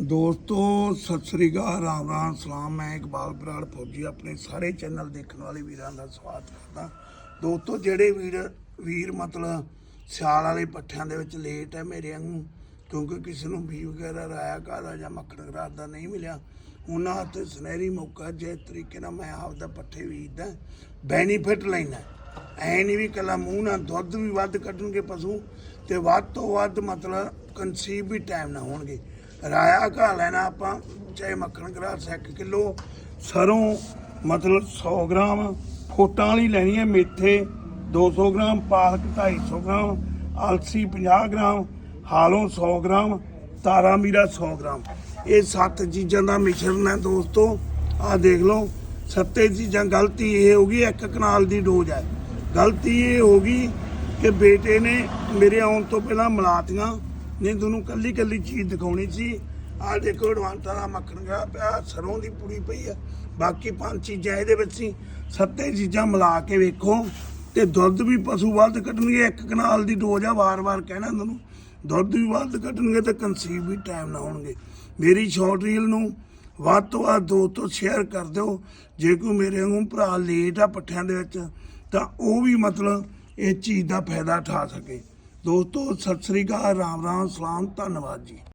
ਦੋਸਤੋ, ਸਤਿ ਸ੍ਰੀ ਅਕਾਲ, ਰਾਮ ਰਾਮ, ਸਲਾਮ। ਮੈਂ ਇਕਬਾਲ ਬਰਾੜ ਫੌਜੀ, ਆਪਣੇ ਸਾਰੇ ਚੈਨਲ ਦੇਖਣ ਵਾਲੇ ਵੀਰਾਂ ਦਾ ਸਵਾਗਤ ਕਰਦਾ। ਦੋਸਤੋ, ਜਿਹੜੇ ਵੀਰ ਵੀਰ ਮਤਲਬ ਸਿਆਲ ਵਾਲੇ ਪੱਠਿਆਂ ਦੇ ਵਿੱਚ ਲੇਟ ਹੈ ਮੇਰੇ ਵਾਂਗੂ, ਕਿਉਂਕਿ ਕਿਸੇ ਨੂੰ ਵੀ ਵਗੈਰਾ ਰਾਇਆ ਕਾਦਾ ਜਾਂ ਮੱਖਣ ਗਰਾਦ ਦਾ ਨਹੀਂ ਮਿਲਿਆ, ਉਹਨਾਂ ਹੱਥ ਸੁਨਹਿਰੀ ਮੌਕਾ ਜੇ ਤਰੀਕੇ ਨਾਲ ਮੈਂ ਆਪਦਾ ਪੱਠੇ ਵੀਰਦਾ ਬੈਨੀਫਿਟ ਲੈਣਾ ਐ ਨਹੀਂ ਵੀ ਕੱਲਾ ਮੂੰਹ ਨਾਲ ਦੁੱਧ ਵੀ ਵੱਧ ਕੱਢਣਗੇ ਪਸ਼ੂ, ਤੇ ਵੱਧ ਤੋਂ ਵੱਧ ਮਤਲਬ ਕਨਸੀਵ ਵੀ ਟਾਈਮ ਨਾ ਹੋਣਗੇ। ਰਾਇਆ ਘਾ ਲੈਣਾ ਆਪਾਂ, ਚਾਹੇ ਮੱਖਣ ਗਰਾਸ 1 ਕਿਲੋ, ਸਰੋਂ, ਮਤਲਬ 100 ਗ੍ਰਾਮ, ਖੋਟਾਂ ਵਾਲੀ ਲੈਣੀ ਹੈ ਮੇਥੇ 200 ਗ੍ਰਾਮ, ਪਾਲਕ 250 ਗ੍ਰਾਮ, ਅਲਸੀ 50 ਗ੍ਰਾਮ, ਹਾਲੋਂ 100 ਗ੍ਰਾਮ, ਤਾਰਾ ਮੀਰਾ 100 ਗ੍ਰਾਮ। ਇਹ ਸੱਤ ਚੀਜ਼ਾਂ ਦਾ ਮਿਸ਼ਰਣ ਹੈ ਦੋਸਤੋ। ਆਹ ਦੇਖ ਲਓ, ਸੱਤੇ ਚੀਜ਼ਾਂ, ਗਲਤੀ ਇਹ ਹੋ ਗਈ, ਇੱਕ ਕਨਾਲ ਦੀ ਡੋਜ਼ ਹੈ। ਗਲਤੀ ਇਹ ਹੋ ਗਈ ਕਿ ਬੇਟੇ ਨੇ ਮੇਰੇ ਆਉਣ ਤੋਂ ਪਹਿਲਾਂ ਮਲਾਤੀਆਂ। ਨਹੀਂ ਤੁਹਾਨੂੰ ਕੱਲੀ ਕੱਲੀ ਚੀਜ਼ ਦਿਖਾਉਣੀ ਸੀ। ਆਹ ਦੇਖੋ ਅਡਵਾਂਟਾ ਦਾ ਮੱਖਣ ਗਿਆ ਪਿਆ, ਸਰੋਂ ਦੀ ਪੂਰੀ ਪਈ ਆ। ਬਾਕੀ ਪੰਜ ਚੀਜ਼ਾਂ ਇਹਦੇ ਵਿੱਚ ਸੀ। ਸੱਤੇ ਚੀਜ਼ਾਂ ਮਿਲਾ ਕੇ ਵੇਖੋ ਤੇ ਦੁੱਧ ਵੀ ਪਸ਼ੂ ਵੱਧ ਕੱਢਣਗੇ, ਇੱਕ ਕਨਾਲ ਦੀ ਡੋਜ਼ ਆ, ਵਾਰ-ਵਾਰ ਕਹਿਣਾ ਤੁਹਾਨੂੰ। ਦੁੱਧ ਵੀ ਵੱਧ ਕੱਢਣਗੇ ਤੇ ਕਨਸੀਵ ਵੀ ਟਾਈਮ ਨਾ ਹੋਣਗੇ ਮੇਰੀ ਸ਼ਾਰਟ ਰੀਲ ਨੂੰ ਵੱਧ ਤੋਂ ਵੱਧ ਦੋ ਤੋਂ ਸ਼ੇਅਰ ਕਰ ਦਿਓ। ਜੇ ਕੋਈ ਮੇਰੇ ਵਾਂਗੂ ਭਰਾ ਲੇਟ ਆ ਪੱਠਿਆਂ ਦੇ ਵਿੱਚ, ਤਾਂ ਉਹ ਵੀ ਮਤਲਬ ਇਹ ਚੀਜ਼ ਦਾ ਫਾਇਦਾ ਉਠਾ ਸਕੇ। ਦੋਸਤੋ ਸਤਿ ਸ੍ਰੀ ਅਕਾਲ ਰਾਮ ਰਾਮ ਸਲਾਮ ਧੰਨਵਾਦ ਜੀ।